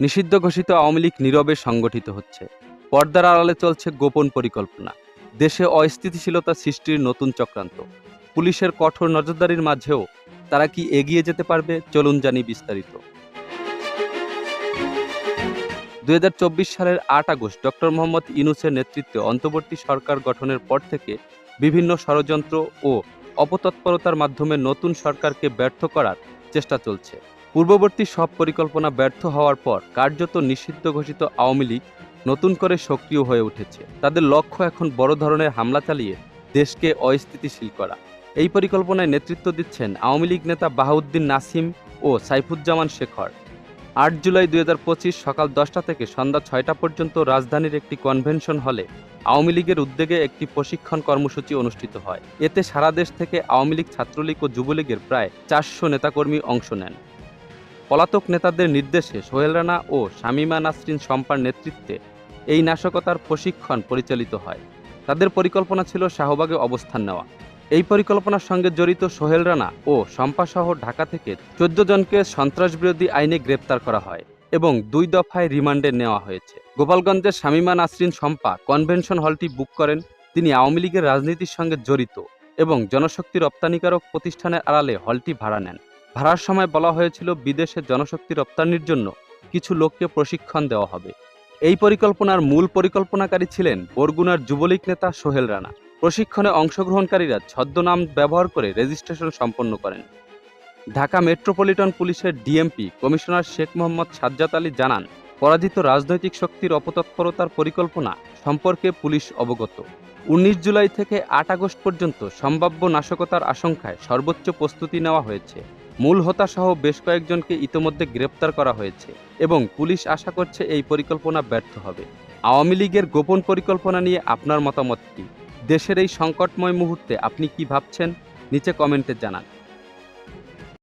নিষিদ্ধ ঘোষিত আওয়ামী লীগ নীরবে সংগঠিত হচ্ছে। পর্দার আড়ালে চলছে গোপন পরিকল্পনা। দেশে অস্থিতিশীলতা সৃষ্টির নতুন চক্রান্ত। পুলিশের কঠোর নজরদারির মাঝেও তারা কি এগিয়ে যেতে পারবে, চলুন জানি বিস্তারিত। দু হাজার চব্বিশ সালের আট আগস্ট ডক্টর মোহাম্মদ ইনুসের নেতৃত্বে অন্তর্বর্তী সরকার গঠনের পর থেকে বিভিন্ন ষড়যন্ত্র ও অপতৎপরতার মাধ্যমে নতুন সরকারকে ব্যর্থ করার চেষ্টা চলছে। পূর্ববর্তী সব পরিকল্পনা ব্যর্থ হওয়ার পর কার্যত নিষিদ্ধ ঘোষিত আওয়ামী লীগ নতুন করে সক্রিয় হয়ে উঠেছে। তাদের লক্ষ্য এখন বড় ধরনের হামলা চালিয়ে দেশকে অস্থিতিশীল করা। এই পরিকল্পনায় নেতৃত্ব দিচ্ছেন আওয়ামী লীগ নেতা বাহাউদ্দিন নাসিম ও সাইফুজ্জামান শেখর। আট জুলাই দু হাজার পঁচিশ সকাল দশটা থেকে সন্ধ্যা ছয়টা পর্যন্ত রাজধানীর একটি কনভেনশন হলে আওয়ামী লীগের উদ্যোগে একটি প্রশিক্ষণ কর্মসূচি অনুষ্ঠিত হয়। এতে সারা দেশ থেকে আওয়ামী লীগ ছাত্রলীগ ও যুবলীগের প্রায় চারশো নেতাকর্মী অংশ নেন। পলাতক নেতাদের নির্দেশে সোহেল রানা ও শামীমা নাসরিন শম্পার নেতৃত্বে এই নাশকতার প্রশিক্ষণ পরিচালিত হয়। তাদের পরিকল্পনা ছিল শাহবাগে অবস্থান নেওয়া। এই পরিকল্পনার সঙ্গে জড়িত সোহেল রানা ও শম্পা সহ ঢাকা থেকে চোদ্দ জনকে সন্ত্রাসবিরোধী আইনে গ্রেপ্তার করা হয় এবং দুই দফায় রিমান্ডে নেওয়া হয়েছে। গোপালগঞ্জের শামীমা নাসরিন শম্পা কনভেনশন হলটি বুক করেন। তিনি আওয়ামী লীগের রাজনীতির সঙ্গে জড়িত এবং জনশক্তি রপ্তানিকারক প্রতিষ্ঠানের আড়ালে হলটি ভাড়া নেন। ভাড়ার সময় বলা হয়েছিল বিদেশে জনশক্তি রপ্তানির জন্য কিছু লোককে প্রশিক্ষণ দেওয়া হবে। এই পরিকল্পনার মূল পরিকল্পনাকারী ছিলেন বরগুনার যুবলীগ নেতা সোহেল রানা। প্রশিক্ষণে অংশগ্রহণকারীরা ছদ্মনাম ব্যবহার করে রেজিস্ট্রেশন সম্পন্ন করেন। ঢাকা মেট্রোপলিটন পুলিশের ডিএমপি কমিশনার শেখ মোহাম্মদ সাজ্জাদ আলী জানান, পরাজিত রাজনৈতিক শক্তির অপতৎপরতার পরিকল্পনা সম্পর্কে পুলিশ অবগত। উনিশ জুলাই থেকে আট আগস্ট পর্যন্ত সম্ভাব্য নাশকতার আশঙ্কায় সর্বোচ্চ প্রস্তুতি নেওয়া হয়েছে। মূল হতাশাহ বেশ কয়েকজনকে ইতোমধ্যে গ্রেপ্তার করা হয়েছে এবং পুলিশ আশা করছে এই পরিকল্পনা ব্যর্থ হবে। আওয়ামী লীগের গোপন পরিকল্পনা নিয়ে আপনার মতামত কি? দেশের এই সংকটময় মুহূর্তে আপনি কি ভাবছেন? নিচে কমেন্টে জানান।